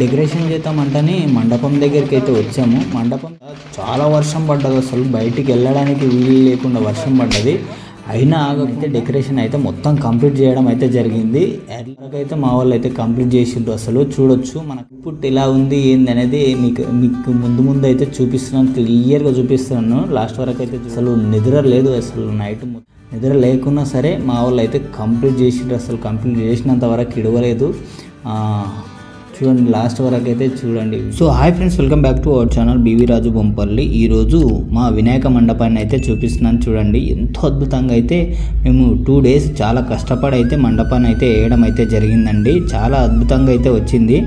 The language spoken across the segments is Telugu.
డెకరేషన్ చేద్దామంటని మండపం దగ్గరికి అయితే వచ్చాము. మండపం చాలా వర్షం పడ్డది అసలు. బయటికి వెళ్ళడానికి వీలు లేకుండా వర్షం పడ్డది. అయినా ఆగమైతే డెకరేషన్ అయితే మొత్తం కంప్లీట్ చేయడం అయితే జరిగింది. ఎట్లాగైతే మా వాళ్ళు అయితే కంప్లీట్ చేసిండ్రు అసలు. చూడొచ్చు మనకు ఇప్పుడు ఇలా ఉంది ఏంది అనేది మీకు మీకు ముందు ముందు అయితే చూపిస్తున్నాను. క్లియర్గా చూపిస్తున్నాను. లాస్ట్ వరకు అయితే అసలు నిద్ర లేదు అసలు నైట్ నిద్ర లేకున్నా సరే మా వాళ్ళు అయితే కంప్లీట్ చేసిండ్రు అసలు. కంప్లీట్ చేసినంత వరకు ఇడవలేదు. చూడండి లాస్ట్ వరకు అయితే చూడండి so hi friends welcome back to our channel B V Raju Bompalli ఈరోజు మా వినాయక మండపాన్ని అయితే చూపిస్తున్నాను చూడండి. ఎంతో అద్భుతంగా అయితే మేము టూ డేస్ చాలా కష్టపడి అయితే మండపాన్ని అయితే వేయడం అయితే జరిగిందండి. చాలా అద్భుతంగా అయితే వచ్చింది.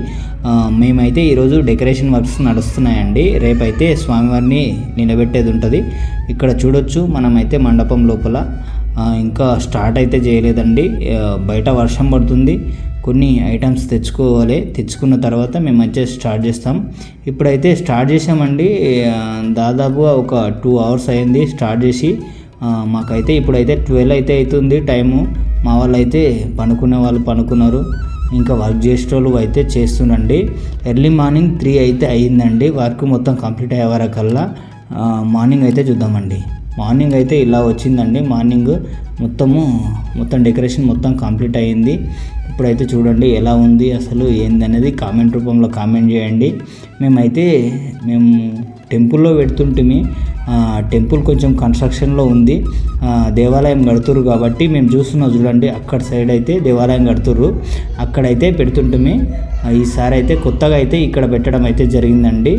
మేమైతే ఈరోజు డెకరేషన్ వర్క్స్ నడుస్తున్నాయండి. రేపైతే స్వామివారిని నిలబెట్టేది ఉంటుంది. ఇక్కడ చూడొచ్చు మనమైతే మండపం లోపల. ఇంకా స్టార్ట్ అయితే చేయలేదండి. బయట వర్షం పడుతుంది. కొన్ని ఐటమ్స్ తెచ్చుకోవాలి. తెచ్చుకున్న తర్వాత మేము అయితే స్టార్ట్ చేస్తాం. ఇప్పుడైతే స్టార్ట్ చేసామండి దాదాపుగా ఒక టూ అవర్స్ అయింది స్టార్ట్ చేసి. మాకైతే ఇప్పుడైతే ట్వెల్వ్ అయితే అవుతుంది టైము. మా వాళ్ళు అయితే పనుకునే వాళ్ళు పనుకున్నారు. ఇంకా వర్క్ చేసేటోళ్ళు అయితే చేస్తుండండి. ఎర్లీ మార్నింగ్ త్రీ అయితే అయ్యిందండి వర్క్ మొత్తం కంప్లీట్ అయ్యే వరకల్లా మార్నింగ్ అయితే చూద్దామండి. మార్నింగ్ అయితే ఇలా వచ్చిందండి. మార్నింగ్ మొత్తము మొత్తం డెకరేషన్ మొత్తం కంప్లీట్ అయ్యింది. ఇప్పుడైతే చూడండి ఎలా ఉంది అసలు ఏంది అనేది కామెంట్ రూపంలో కామెంట్ చేయండి. మేమైతే మేము టెంపుల్లో పెడుతుంటిమి. టెంపుల్ కొంచెం కన్స్ట్రక్షన్లో ఉంది. దేవాలయం కడుతురు కాబట్టి మేము చూస్తున్నాం చూడండి అక్కడ సైడ్ అయితే దేవాలయం కడుతుర్రు. అక్కడైతే పెడుతుంటిమి. ఈసారి అయితే కొత్తగా అయితే ఇక్కడ పెట్టడం అయితే జరిగిందండి.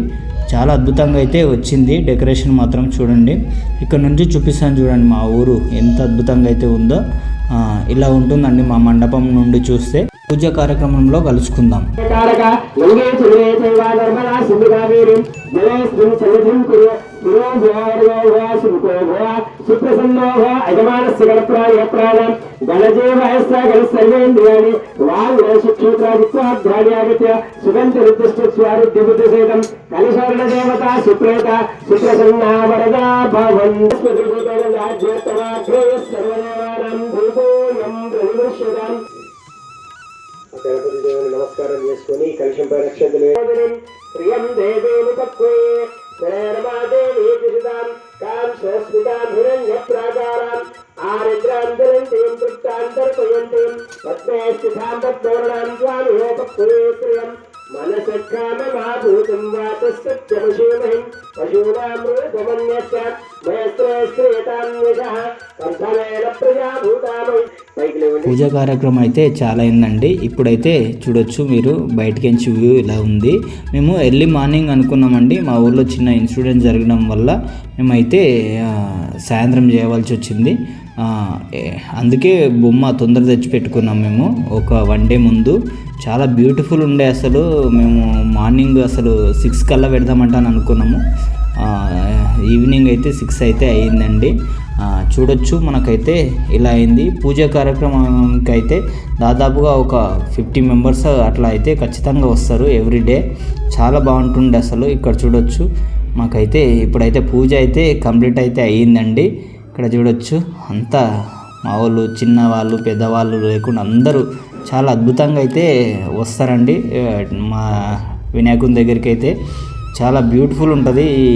చాలా అద్భుతంగా అయితే వచ్చింది. డెకరేషన్ మాత్రం చూడండి. ఇక్కడ నుంచి చూపిస్తాను చూడండి మా ఊరు ఎంత అద్భుతంగా అయితే ఉందో. ఇలా ఉంటుందండి మా మండపం నుండి చూస్తే. పూజ కార్యక్రమంలో కలుసుకుందాం. జయ నమస్కారం చేసుకుని కలిశం పరిరక్షణ ప్రియం गणैर्वादेवीकृषिताम् ताम् स्वस्मिताम् हिरण्यप्राकाराम् आरिद्राम् ज्वलन्तीम् तृप्ताम् तर्पयन्तीम् पद्मे स्थिताम् పూజ కార్యక్రమం అయితే చాలా అయిందండి. ఇప్పుడైతే చూడొచ్చు మీరు బయటకించి వ్యూ ఇలా ఉంది. మేము ఎర్లీ మార్నింగ్ అనుకున్నామండి. మా ఊర్లో చిన్న ఇన్సిడెంట్ జరగడం వల్ల మేమైతే సాయంత్రం చేయవలసి వచ్చింది. అందుకే బొమ్మ తొందర తెచ్చి పెట్టుకున్నాం మేము. ఒక వన్ డే ముందు. చాలా బ్యూటిఫుల్ ఉండే అసలు. మేము మార్నింగ్ అసలు సిక్స్ కల్లా పెడదామంటాను అనుకున్నాము. ఈవినింగ్ అయితే సిక్స్ అయితే అయిందండి చూడొచ్చు మనకైతే ఇలా అయింది. పూజ కార్యక్రమానికి అయితే దాదాపుగా ఒక ఫిఫ్టీ మెంబర్స్ అట్లా అయితే ఖచ్చితంగా వస్తారు ఎవ్రీడే చాలా బాగుంటుండే అసలు ఇక్కడ చూడొచ్చు. మాకైతే ఇప్పుడైతే పూజ అయితే కంప్లీట్ అయితే అయ్యిందండి. ఇక్కడ చూడొచ్చు అంతా మా వాళ్ళు చిన్నవాళ్ళు పెద్దవాళ్ళు లేకుండా అందరూ చాలా అద్భుతంగా అయితే వస్తారండి. మా వినాయకుని దగ్గరికి అయితే చాలా బ్యూటిఫుల్ ఉంటుంది. ఈ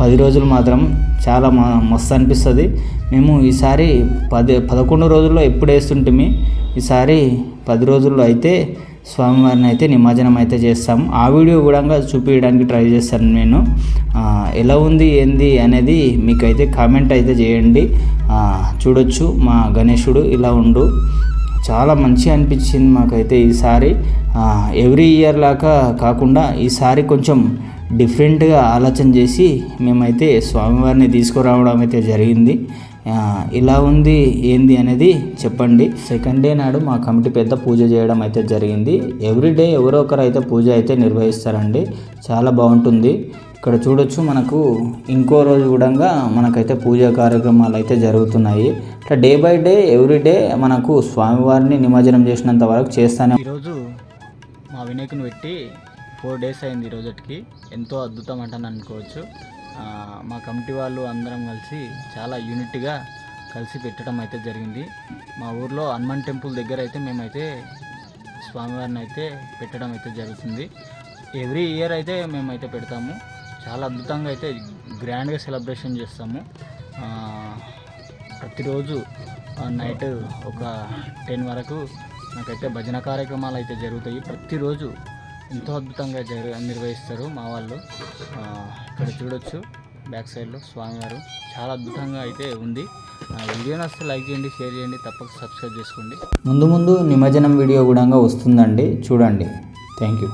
పది రోజులు మాత్రం చాలా మ మస్తు అనిపిస్తుంది. మేము ఈసారి పది పదకొండు రోజుల్లో ఎప్పుడు వేస్తుంటిమి? ఈసారి పది రోజుల్లో అయితే స్వామివారిని అయితే నిమజ్జనం అయితే చేస్తాం. ఆ వీడియో కూడా చూపించడానికి ట్రై చేస్తాను నేను. ఎలా ఉంది ఏంది అనేది మీకైతే కామెంట్ అయితే చేయండి. చూడొచ్చు మా గణేశుడు ఇలా ఉండు. చాలా మంచిగా అనిపించింది మాకైతే ఈసారి ఎవ్రీ ఇయర్ లాగా కాకుండా ఈసారి కొంచెం డిఫరెంట్గా ఆలోచన చేసి మేమైతే స్వామివారిని తీసుకురావడం అయితే జరిగింది. ఇలా ఉంది ఏంది అనేది చెప్పండి. సెకండ్ డే నాడు మా కమిటీ పెద్ద పూజ చేయడం అయితే జరిగింది. ఎవ్రీ డే ఎవరో ఒకరు అయితే పూజ అయితే నిర్వహిస్తారండి. చాలా బాగుంటుంది. ఇక్కడ చూడొచ్చు మనకు ఇంకో రోజు కూడా మనకైతే పూజా కార్యక్రమాలు అయితే జరుగుతున్నాయి. ఇట్లా day by day every day మనకు స్వామివారిని నిమజ్జనం చేసినంత వరకు చేస్తానే ఈరోజు మా వినాయకుని పెట్టి ఫోర్ డేస్ అయింది ఈ రోజుకి. ఎంతో అద్భుతం అంటాను అనుకోవచ్చు. మా కమిటీ వాళ్ళు అందరం కలిసి చాలా యూనిట్గా కలిసి పెట్టడం అయితే జరిగింది. మా ఊర్లో హనుమాన్ టెంపుల్ దగ్గర అయితే మేమైతే స్వామివారిని అయితే పెట్టడం అయితే జరుగుతుంది. ఎవ్రీ ఇయర్ అయితే మేమైతే పెడతాము. చాలా అద్భుతంగా అయితే గ్రాండ్గా సెలబ్రేషన్ చేస్తాము. ప్రతిరోజు నైట్ ఒక టెన్ వరకు నాకైతే భజన కార్యక్రమాలు అయితే జరుగుతాయి. ప్రతిరోజు ఎంతో అద్భుతంగా జరు నిర్వహిస్తారు మా వాళ్ళు. ఇక్కడ చూడొచ్చు బ్యాక్ సైడ్లో స్వామివారు. చాలా అద్భుతంగా అయితే ఉంది. ఆ వీడియో నచ్చితే లైక్ చేయండి షేర్ చేయండి తప్పక సబ్స్క్రైబ్ చేసుకోండి. ముందు ముందు నిమజ్జనం వీడియో కూడా వస్తుందండి. చూడండి. Thank you